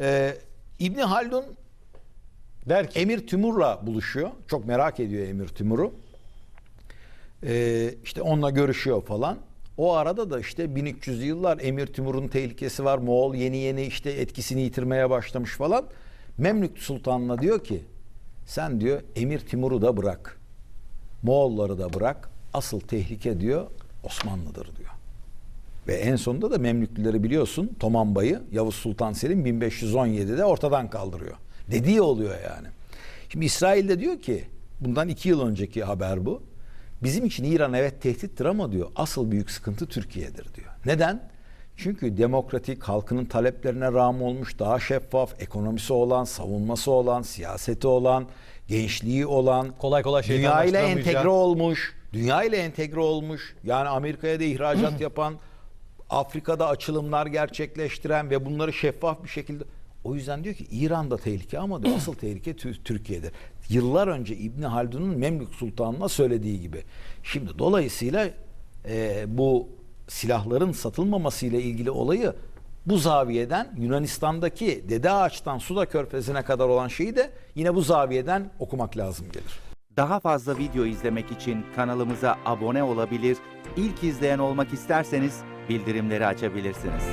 Ee, İbni Haldun Der ki Emir Timur'la buluşuyor. Çok merak ediyor Emir Timur'u. Ee, işte onunla görüşüyor falan. O arada da işte 1300'lü yıllar Emir Timur'un tehlikesi var. Moğol yeni yeni işte etkisini yitirmeye başlamış falan. Memlük Sultan'la diyor ki sen diyor Emir Timur'u da bırak. Moğolları da bırak. Asıl tehlike diyor Osmanlı'dır diyor. Ve en sonunda da Memlüklüleri biliyorsun Tomanbay'ı Yavuz Sultan Selim 1517'de ortadan kaldırıyor. Dediği oluyor yani. Şimdi İsrail de diyor ki bundan iki yıl önceki haber bu. Bizim için İran evet tehdittir ama diyor asıl büyük sıkıntı Türkiye'dir diyor. Neden? Çünkü demokratik halkının taleplerine rağm olmuş, daha şeffaf, ekonomisi olan, savunması olan, siyaseti olan, gençliği olan, Kolay kolay dünya ile entegre olmuş, dünya ile entegre olmuş. Yani Amerika'ya da ihracat yapan, Afrika'da açılımlar gerçekleştiren ve bunları şeffaf bir şekilde o yüzden diyor ki İran'da tehlike ama diyor asıl tehlike Tü- Türkiye'de. Yıllar önce İbni Haldun'un Memlük Sultanı'na söylediği gibi. Şimdi dolayısıyla e, bu silahların satılmaması ile ilgili olayı bu zaviyeden Yunanistan'daki Dede Ağaç'tan Suda Körfezi'ne kadar olan şeyi de yine bu zaviyeden okumak lazım gelir. Daha fazla video izlemek için kanalımıza abone olabilir, ilk izleyen olmak isterseniz bildirimleri açabilirsiniz.